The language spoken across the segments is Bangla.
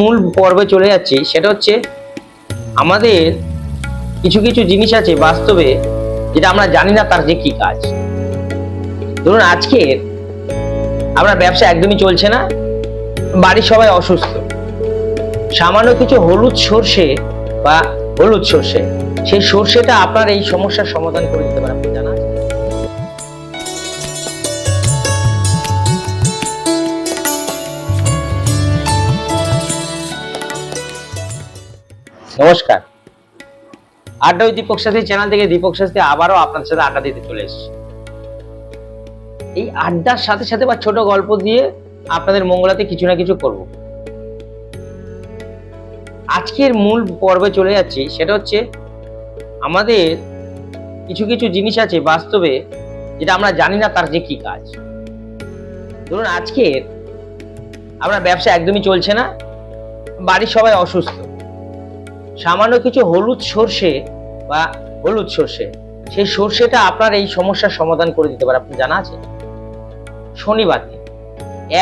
মূল পর্বে চলে যাচ্ছি, সেটা হচ্ছে আমাদের কিছু কিছু জিনিস আছে বাস্তবে যেটা আমরা জানি না তার যে কি কাজ। ধরুন আজকে আপনার ব্যবসা একদমই চলছে না, বাড়ির সবাই অসুস্থ। সামান্য কিছু হলুদ সর্ষে বা হলুদ সর্ষে, সেই সর্ষেটা আপনার এই সমস্যার সমাধান করে দিতে পারে। নমস্কার। আড্ডা ওই দীপক শাস্ত্রী চ্যানেল থেকে দীপক শাস্ত্রী আবারও আপনার সাথে আড্ডা দিতে চলে এসেছি। এই আড্ডার সাথে সাথে বা ছোট গল্প দিয়ে আপনাদের মঙ্গলাতে কিছু না কিছু করব। আজকের মূল পর্বে চলে যাচ্ছি, সেটা হচ্ছে আমাদের কিছু কিছু জিনিস আছে বাস্তবে যেটা আমরা জানি না তার যে কি কাজ। ধরুন আজকের আপনার ব্যবসা একদমই চলছে না, বাড়ির সবাই অসুস্থ। সামান্য কিছু হলুদ সর্ষে বা হলুদ সর্ষে, সেই সর্ষেটা আপনার এই সমস্যার সমাধান করে দিতে পারে। আপনি জানা আছে? শনিবার দিন।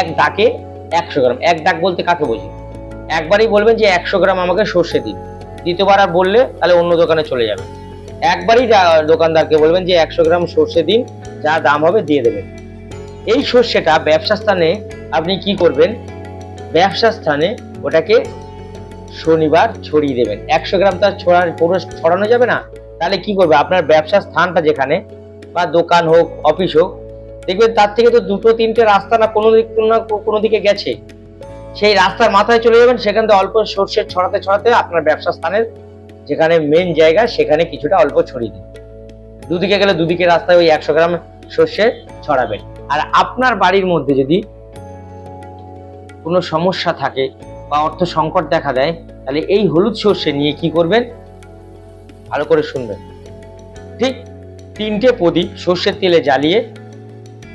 এক ডাকে একশো গ্রাম। এক ডাক বলতে কাকে বোঝে? একবারই বলবেন যে একশো গ্রাম আমাকে সর্ষে দিন। দ্বিতীয়বার আর বললে তাহলে অন্য দোকানে চলে যাবে। একবারই দোকানদারকে বলবেন যে একশো গ্রাম সর্ষে দিন, যা দাম হবে দিয়ে দেবেন। এই সর্ষেটা ব্যবসা স্থানে আপনি কি করবেন? ব্যবসা স্থানে ওটাকে শনিবার ছড়িয়ে দেবেন। একশো গ্রাম তার ছড়া পুরো ছড়ানো যাবে না? তাহলে কি করবে? আপনার ব্যবসার স্থানটা যেখানে, বা দোকান হোক, অফিস হোক, দেখবেন তার থেকে তো দুটো, তিনটে রাস্তা না কোনো দিক না কোনো দিকে গেছে। সেই রাস্তার মাথায় চলে যাবেন, সেখান থেকে অল্প সর্ষে ছড়াতে ছড়াতে আপনার ব্যবসা স্থানের যেখানে মেন জায়গা, সেখানে কিছুটা অল্প ছড়িয়ে দিন। দুদিকে গেলে দুদিকে রাস্তায় ওই একশো গ্রাম সর্ষে ছড়াবেন। আর আপনার বাড়ির মধ্যে যদি কোনো সমস্যা থাকে বা অর্থ সংকট দেখা দেয়, তাহলে এই হলুদ সর্ষে নিয়ে কি করবেন? ভালো করে শুনবেন। ঠিক তিনটে প্রদীপ সর্ষের তেলে জ্বালিয়ে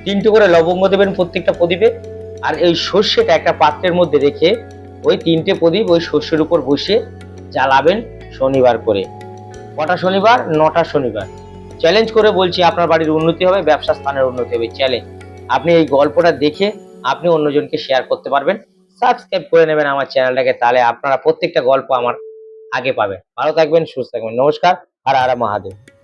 তিনটে করে লবঙ্গ দেবেন প্রত্যেকটা প্রদীপে, আর এই সর্ষেটা একটা পাত্রের মধ্যে রেখে ওই তিনটে প্রদীপ ওই সর্ষের উপর বসে জ্বালাবেন শনিবার করে। কটা শনিবার? নটা শনিবার। চ্যালেঞ্জ করে বলছি আপনার বাড়ির উন্নতি হবে, ব্যবসা স্থানের উন্নতি হবে। চ্যালেঞ্জ আপনি এই গল্পটা দেখে আপনি অন্যজনকে শেয়ার করতে পারবেন। সাবস্ক্রাইব করে নেবেন আমার চ্যানেলটাকে, তাহলে আপনারা প্রত্যেকটা গল্প আমার আগে পাবেন। ভালো থাকবেন, সুস্থ থাকবেন। নমস্কার আর আরা মহাদেব।